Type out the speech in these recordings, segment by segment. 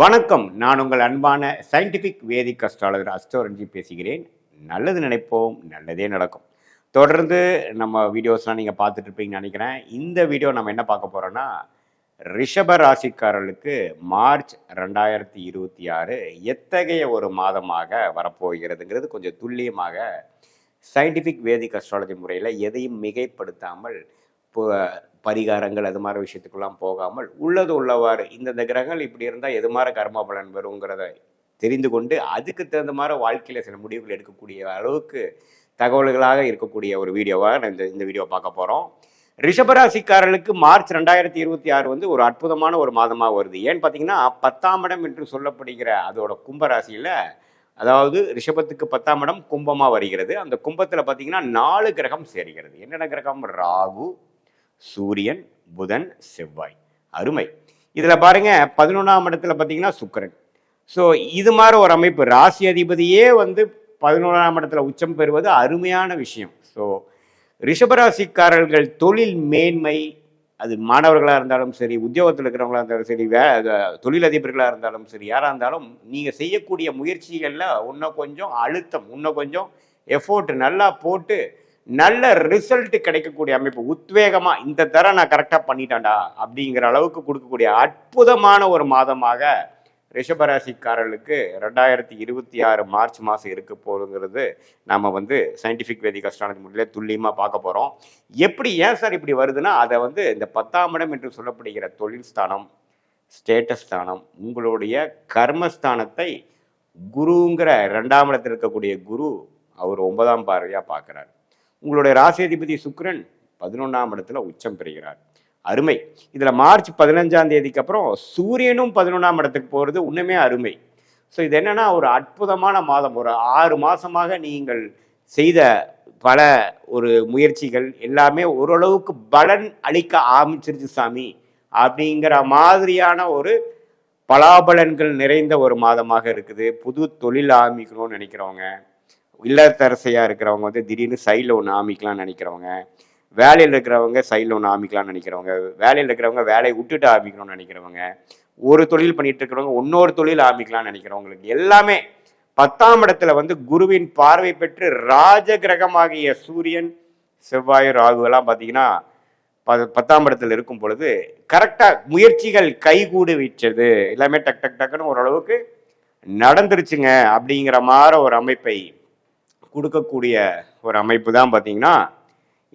வணக்கம். நான் உங்கள் அன்பான சயின்டிஃபிக் வேதிக் அஸ்ட்ராலஜர் அஸ்ட்ரோரஞ்சி பேசுகிறேன். நல்லது நினைப்போம் நல்லதே நடக்கும். தொடர்ந்து நம்ம வீடியோஸ்லாம் நீங்கள் பார்த்துட்டு இருப்பீங்கன்னு நினைக்கிறேன். இந்த வீடியோ நம்ம என்ன பார்க்க போகிறோன்னா ரிஷப ராசிக்காரர்களுக்கு மார்ச் ரெண்டாயிரத்தி இருபத்தி ஆறு எத்தகைய ஒரு மாதமாக வரப்போகிறதுங்கிறது கொஞ்சம் துல்லியமாக சயின்டிஃபிக் வேதிக் அஸ்ட்ராலஜி முறையில் எதையும் மிகைப்படுத்தாமல் பரிகாரங்கள் அது மாதிரி விஷயத்துக்கெல்லாம் போகாமல் உள்ளது உள்ளவாறு இந்தந்த கிரகங்கள் இப்படி இருந்தால் எது மாதிரி கர்ம பலன் வருங்கிறத தெரிந்து கொண்டு அதுக்கு தகுந்த மாதிரி வாழ்க்கையில் சில முடிவுகள் எடுக்கக்கூடிய அளவுக்கு தகவல்களாக இருக்கக்கூடிய ஒரு வீடியோவாக நான் இந்த இந்த வீடியோ பார்க்க போகிறோம் ரிஷபராசிக்காரர்களுக்கு மார்ச் ரெண்டாயிரத்தி இருபத்தி ஆறு வந்து ஒரு அற்புதமான ஒரு மாதமாக வருது. ஏன்னு பார்த்தீங்கன்னா பத்தாம் இடம் என்று சொல்லப்படுகிற அதோட கும்பராசியில் அதாவது ரிஷபத்துக்கு பத்தாம் இடம் கும்பமாக வருகிறது. அந்த கும்பத்தில் பார்த்தீங்கன்னா நாலு கிரகம் சேர்கிறது. என்னென்ன கிரகம்? ராகு சூரியன் புதன் செவ்வாய். அருமை. இதில் பாருங்க பதினொன்றாம் இடத்துல பார்த்தீங்கன்னா சுக்கிரன். ஸோ இது மாதிரி ஒரு அமைப்பு. ராசி அதிபதியே வந்து பதினோராம் இடத்துல உச்சம் பெறுவது அருமையான விஷயம். ஸோ ரிஷபராசிக்காரர்கள் தொழில் மேன்மை அது மாணவர்களாக இருந்தாலும் சரி உத்தியோகத்தில் இருக்கிறவங்களாக இருந்தாலும் சரி வே தொழில் தொழிலதிபர்களாக இருந்தாலும் சரி யாராக இருந்தாலும் நீங்கள் செய்யக்கூடிய முயற்சிகளில் இன்னும் கொஞ்சம் அழுத்தம் இன்னும் கொஞ்சம் எஃபோர்ட் நல்லா போட்டு நல்ல ரிசல்ட் கிடைக்கக்கூடிய அமைப்பு. உத்வேகமா இந்த தர நான் கரெக்டாக பண்ணிட்டேன்டா அப்படிங்கிற அளவுக்கு கொடுக்கக்கூடிய அற்புதமான ஒரு மாதமாக ரிஷபராசிக்காரர்களுக்கு ரெண்டாயிரத்தி இருபத்தி ஆறு மார்ச் மாதம் இருக்க போகுதுங்கிறது நாம் வந்து சயின்டிஃபிக் வேதிக் அஸ்ட்ராலஜி முறையில் துல்லியமாக பார்க்க போகிறோம் எப்படி ஏன் சார் இப்படி வருதுன்னா அதை வந்து இந்த பத்தாம் இடம் என்று சொல்லப்படுகிற தொழில் ஸ்தானம் ஸ்டேட்டஸ் ஸ்தானம் உங்களுடைய கர்மஸ்தானத்தை குருங்கிற ரெண்டாம் இடத்தில் இருக்கக்கூடிய குரு அவர் ஒன்பதாம் பார்வையாக பார்க்குறாரு. உங்களுடைய ராசியதிபதி சுக்ரன் பதினொன்றாம் இடத்துல உச்சம் பெறுகிறார். அருமை. இதில் மார்ச் பதினஞ்சாம் தேதிக்கு அப்புறம் சூரியனும் பதினொன்றாம் இடத்துக்கு போகிறது இன்னுமே அருமை. ஸோ இது என்னென்னா ஒரு அற்புதமான மாதம். ஒரு ஆறு மாதமாக நீங்கள் செய்த பல ஒரு முயற்சிகள் எல்லாமே ஓரளவுக்கு பலன் அளிக்க ஆரம்பிச்சிருச்சு சாமி. அப்படிங்கிற மாதிரியான ஒரு பலாபலன்கள் நிறைந்த ஒரு மாதமாக இருக்குது. புது தொழில் ஆரம்பிக்கணும்னு நினைக்கிறவங்க. இல்லத்தரசையாக இருக்கிறவங்க வந்து திடீர்னு சைடில் ஒன்று ஆமிக்கலாம்னு நினைக்கிறவங்க வேலையில் இருக்கிறவங்க சைடில் ஒன்று ஆமிக்கலாம்னு நினைக்கிறவங்க வேலையில் இருக்கிறவங்க வேலையை விட்டுட்டு ஆமிக்கணும்னு நினைக்கிறவங்க ஒரு தொழில் பண்ணிட்டு இருக்கிறவங்க இன்னொரு தொழில் ஆமிக்கலாம்னு நினைக்கிறவங்களுக்கு எல்லாமே பத்தாம் இடத்துல வந்து குருவின் பார்வை பெற்று ராஜ கிரகமாகிய சூரியன் செவ்வாய் ராகு பார்த்தீங்கன்னா ப- பத்தாம் இடத்துல இருக்கும் பொழுது கரெக்டாக முயற்சிகள் கைகூடு விட்டது எல்லாமே டக் டக் டக்குன்னு ஓரளவுக்கு நடந்துருச்சுங்க அப்படிங்கிற மாதிரி ஒரு அமைப்பை கொடுக்கக்கூடிய ஒரு அமைப்பு தான் பார்த்தீங்கன்னா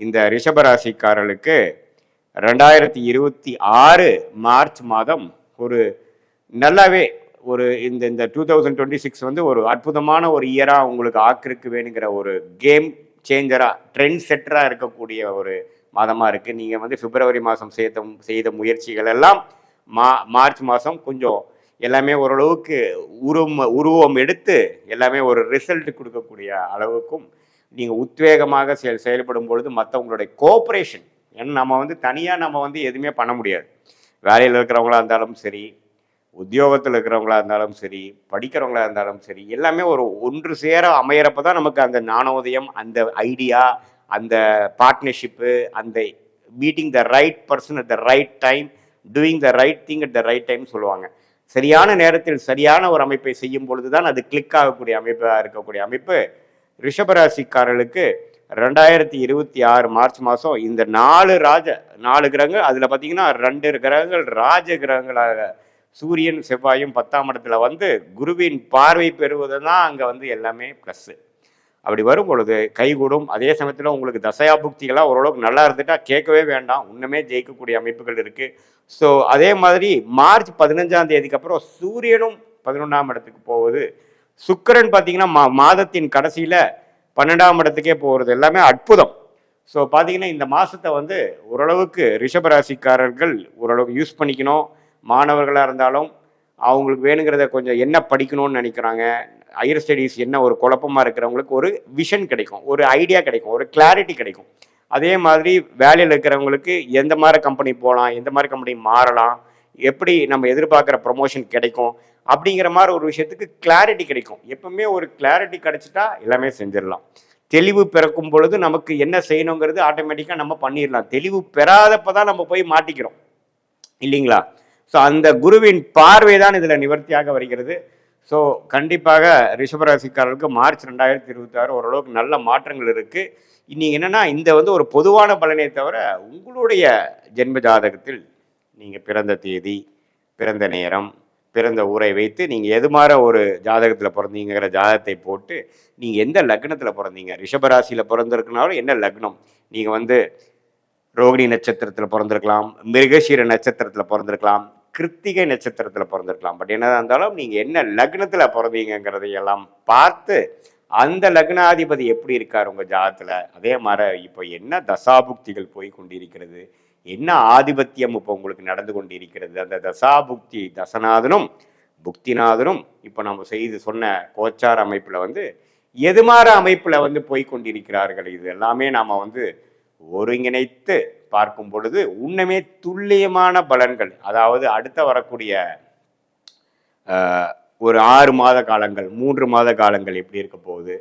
இந்த ரிஷபராசிக்காரர்களுக்கு ரெண்டாயிரத்தி இருபத்தி ஆறு மார்ச் மாதம் ஒரு நல்லாவே ஒரு இந்த இந்த டூ தௌசண்ட் டுவெண்ட்டி சிக்ஸ் வந்து ஒரு அற்புதமான ஒரு இயராக உங்களுக்கு ஆக்கிருக்கு வேணுங்கிற ஒரு கேம் சேஞ்சராக ட்ரெண்ட் செட்டராக இருக்கக்கூடிய ஒரு மாதமாக இருக்குது நீங்கள் வந்து பிப்ரவரி மாதம் செய்த செய்த முயற்சிகள் எல்லாம் மா மார்ச் மாதம் கொஞ்சம் எல்லாமே ஓரளவுக்கு உருவம் உருவம் எடுத்து எல்லாமே ஒரு ரிசல்ட் கொடுக்கக்கூடிய அளவுக்கும் நீங்கள் உத்வேகமாக செயல் செயல்படும் பொழுது மற்றவங்களுடைய கோஆப்ரேஷன் ஏன்னா நம்ம வந்து தனியாக நம்ம வந்து எதுவுமே பண்ண முடியாது. வேலையில் இருக்கிறவங்களா இருந்தாலும் சரி உத்தியோகத்தில் இருக்கிறவங்களா இருந்தாலும் சரி படிக்கிறவங்களா இருந்தாலும் சரி எல்லாமே ஒரு ஒன்று சேர அமையிறப்ப தான் நமக்கு அந்த ஞானோதயம் அந்த ஐடியா அந்த பார்ட்னர்ஷிப்பு அந்த meeting the right person at the right time doing the right thing at the right time சொல்லுவாங்க. சரியான நேரத்தில் சரியான ஒரு அமைப்பை செய்யும் பொழுது தான் அது கிளிக் ஆகக்கூடிய அமைப்பாக இருக்கக்கூடிய அமைப்பு. ரிஷபராசிக்காரர்களுக்கு ரெண்டாயிரத்தி இருபத்தி ஆறு மார்ச் மாதம் இந்த நாலு ராஜ நாலு கிரகங்கள் அதில் பார்த்தீங்கன்னா ரெண்டு கிரகங்கள் ராஜ கிரகங்களாக சூரியன் செவ்வாயும் பத்தாம் இடத்துல வந்து குருவின் பார்வை பெறுவது தான் அங்கே வந்து எல்லாமே ப்ளஸ்ஸு அப்படி வரும் பொழுது கைகூடும். அதே சமயத்தில் உங்களுக்கு தசையா புக்திகளாக ஓரளவுக்கு நல்லா இருந்துட்டா கேட்கவே வேண்டாம். இன்னுமே ஜெயிக்கக்கூடிய அமைப்புகள் இருக்குது ஸோ அதே மாதிரி மார்ச் பதினஞ்சாம் தேதிக்கு அப்புறம் சூரியனும் பதினொன்றாம் இடத்துக்கு போவது சுக்கிரன் பார்த்தீங்கன்னா மா மாதத்தின் கடைசியில் பன்னெண்டாம் இடத்துக்கே போகிறது எல்லாமே அற்புதம். ஸோ பார்த்தீங்கன்னா இந்த மாதத்தை வந்து ஓரளவுக்கு ரிஷபராசிக்காரர்கள் ஓரளவுக்கு யூஸ் பண்ணிக்கணும். மாணவர்களாக இருந்தாலும் அவங்களுக்கு வேணுங்கிறத கொஞ்சம் என்ன படிக்கணும்னு நினைக்கிறாங்க. ஹையர் ஸ்டடீஸ் என்ன ஒரு குழப்பமாக இருக்கிறவங்களுக்கு ஒரு விஷன் கிடைக்கும் ஒரு ஐடியா கிடைக்கும் ஒரு கிளாரிட்டி கிடைக்கும். அதே மாதிரி வேலையில் இருக்கிறவங்களுக்கு எந்த மாதிரி கம்பெனி போகலாம் எந்த மாதிரி கம்பெனி மாறலாம் எப்படி நம்ம எதிர்பார்க்குற ப்ரொமோஷன் கிடைக்கும் அப்படிங்கிற மாதிரி ஒரு விஷயத்துக்கு கிளாரிட்டி கிடைக்கும். எப்பவுமே ஒரு கிளாரிட்டி கிடைச்சிட்டா எல்லாமே செஞ்சிடலாம். தெளிவு பிறக்கும் பொழுது நமக்கு என்ன செய்யணுங்கிறது ஆட்டோமேட்டிக்காக நம்ம பண்ணிடலாம். தெளிவு பெறாதப்ப தான் நம்ம போய் மாட்டிக்கிறோம். இல்லைங்களா? ஸோ அந்த குருவின் பார்வை தான் இதில் நிவர்த்தியாக வருகிறது. ஸோ கண்டிப்பாக ரிஷபராசிக்காரர்களுக்கு மார்ச் ரெண்டாயிரத்தி இருபத்தி ஆறு ஓரளவுக்கு நல்ல மாற்றங்கள் இருக்குது நீங்கள் என்னென்னா இந்த வந்து ஒரு பொதுவான பலனே தவிர உங்களுடைய ஜென்ம ஜாதகத்தில் நீங்கள் பிறந்த தேதி பிறந்த நேரம் பிறந்த ஊரை வைத்து நீங்கள் எது மாதிரி ஒரு ஜாதகத்தில் பிறந்தீங்கிற ஜாதகத்தை போட்டு நீங்கள் எந்த லக்னத்தில் பிறந்தீங்க? ரிஷபராசியில் பிறந்திருக்குனாலும் என்ன லக்னம்? நீங்கள் வந்து ரோகிணி நட்சத்திரத்தில் பிறந்திருக்கலாம் மிருகசீர நட்சத்திரத்தில் பிறந்திருக்கலாம் கிருத்திகை நட்சத்திரத்தில் பிறந்திருக்கலாம். பட் என்னதான் இருந்தாலும் நீங்கள் என்ன லக்னத்தில் பிறந்தீங்கிறதையெல்லாம் பார்த்து அந்த லக்னாதிபதி எப்படி இருக்கார் உங்கள் ஜாதத்தில்? அதே மாதிரி இப்போ என்ன தசாபுக்திகள் போய் கொண்டிருக்கிறது? என்ன ஆதிபத்தியம் இப்போ உங்களுக்கு நடந்து கொண்டிருக்கிறது? அந்த தசாபுக்தி தசநாதனும் புக்திநாதனும் இப்போ நம்ம செய்து சொன்ன கோச்சார அமைப்பில் வந்து எதுமாற அமைப்பில் வந்து போய் கொண்டிருக்கிறார்கள். இது எல்லாமே நாம் வந்து ஒருங்கிணைத்து பார்க்கும் பொழுது உண்மையே துல்லியமான பலன்கள் அதாவது அடுத்த வரக்கூடிய ஒரு ஆறு மாத காலங்கள் மூன்று மாத காலங்கள் எப்படி இருக்க போகுது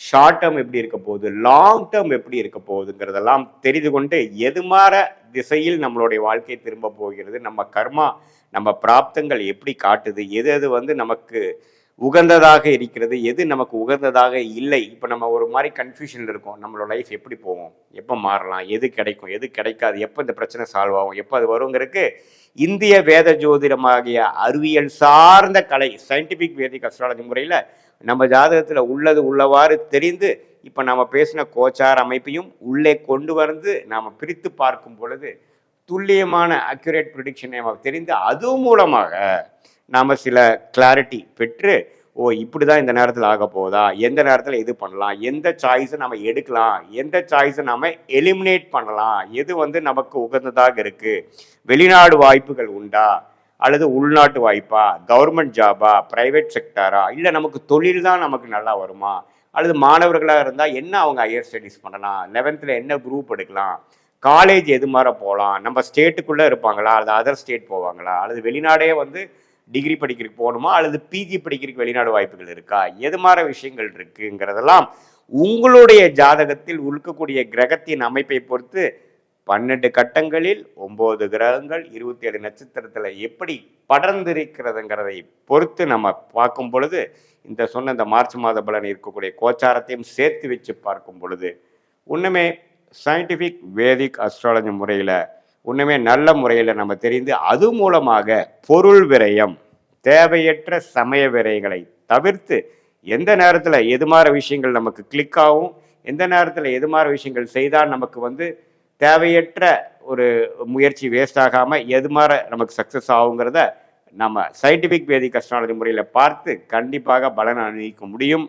ஷார்ட் டேர்ம் எப்படி இருக்க போகுது லாங் டேர்ம் எப்படி இருக்க போகுதுங்கிறதெல்லாம் தெரிந்து கொண்டு எதுமாற திசையில் நம்மளுடைய வாழ்க்கை திரும்ப போகிறது நம்ம கர்மா நம்ம பிராப்தங்கள் எப்படி காட்டுது எது எது வந்து நமக்கு உகந்ததாக இருக்கிறது. எது நமக்கு உகந்ததாக இல்லை. இப்போ நம்ம ஒரு மாதிரி கன்ஃபியூஷனில் இருக்கோம். நம்மளோட லைஃப் எப்படி போவோம் எப்போ மாறலாம்? எது கிடைக்கும்? எது கிடைக்காது? எப்போ இந்த பிரச்சனை சால்வ் ஆகும்? எப்போ அது வருங்கிறதுக்கு இந்திய வேத ஜோதிடமாகிய அறிவியல் சார்ந்த கலை சயின்டிஃபிக் வேதிக் அஸ்ட்ராலஜி முறையில் நம்ம ஜாதகத்தில் உள்ளது உள்ளவாறு தெரிந்து இப்போ நம்ம பேசின கோச்சார் அமைப்பையும் உள்ளே கொண்டு வந்து நாம் பிரித்து பார்க்கும் பொழுது துல்லியமான அக்யூரேட் ப்ரிடிக்ஷனை நம்ம தெரிந்து அது மூலமாக நாம் சில கிளாரிட்டி பெற்று ஓ இப்படி தான் இந்த நேரத்தில் ஆக போதா எந்த நேரத்தில் இது பண்ணலாம்? எந்த சாய்ஸை நம்ம எடுக்கலாம்? எந்த சாய்ஸை நம்ம எலிமினேட் பண்ணலாம்? எது வந்து நமக்கு உகந்ததாக இருக்குது வெளிநாடு வாய்ப்புகள் உண்டா? அல்லது உள்நாட்டு வாய்ப்பா? கவர்மெண்ட் ஜாபா ப்ரைவேட் செக்டாரா இல்லை நமக்கு தொழில் தான் நமக்கு நல்லா வருமா? அல்லது மாணவர்களாக இருந்தால் என்ன அவங்க ஹையர் ஸ்டடீஸ் பண்ணலாம்? லெவன்த்தில் என்ன குரூப் எடுக்கலாம்? காலேஜ் எது மாதிரி போகலாம்? நம்ம ஸ்டேட்டுக்குள்ளே இருப்பாங்களா? அல்லது அதர் ஸ்டேட் போவாங்களா? அல்லது வெளிநாடே வந்து டிகிரி படிக்கிறதுக்கு போகணுமா? அல்லது பிஜி படிக்கிறதுக்கு வெளிநாடு வாய்ப்புகள் இருக்கா? எது மாதிரி விஷயங்கள் இருக்குங்கிறதெல்லாம் உங்களுடைய ஜாதகத்தில் உழுக்கக்கூடிய கிரகத்தின் அமைப்பை பொறுத்து பன்னெண்டு கட்டங்களில் ஒன்பது கிரகங்கள் இருபத்தி ஏழு நட்சத்திரத்தில் எப்படி படர்ந்திருக்கிறதுங்கிறதை பொறுத்து நம்ம பார்க்கும் பொழுது இந்த சொன்ன இந்த மார்ச் மாத பலன் இருக்கக்கூடிய கோச்சாரத்தையும் சேர்த்து வச்சு பார்க்கும் பொழுது ஒன்றுமே சயின்டிஃபிக் வேதிக் அஸ்ட்ராலஜி முறையில் ஒன்றுமே நல்ல முறையில் நம்ம தெரிந்து அது மூலமாக பொருள் விரயம் தேவையற்ற சமய விரயங்களை தவிர்த்து எந்த நேரத்தில் எது மாதிரி விஷயங்கள் நமக்கு கிளிக் ஆகும் எந்த நேரத்தில் எது மாதிரி விஷயங்கள் செய்தால் நமக்கு வந்து தேவையற்ற ஒரு முயற்சி வேஸ்ட் ஆகாமல் எது மாதிரி நமக்கு சக்ஸஸ் ஆகுங்கிறத நம்ம சயின்டிஃபிக் வேதிக் அஸ்ட்ராலஜி முறையில் பார்த்து கண்டிப்பாக பலன் அணிவிக்க முடியும்.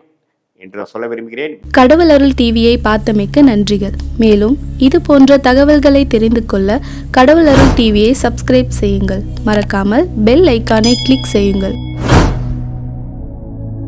என்று சொல்ல விரும்புகிறேன். கடவுள் அருள் டிவியை பார்த்தமைக்க நன்றிகள். மேலும் இது போன்ற தகவல்களை தெரிந்து கொள்ள கடவுள் அருள் டிவியை சப்ஸ்கிரைப் செய்யுங்கள். மறக்காமல் பெல் ஐக்கானை கிளிக் செய்யுங்கள்.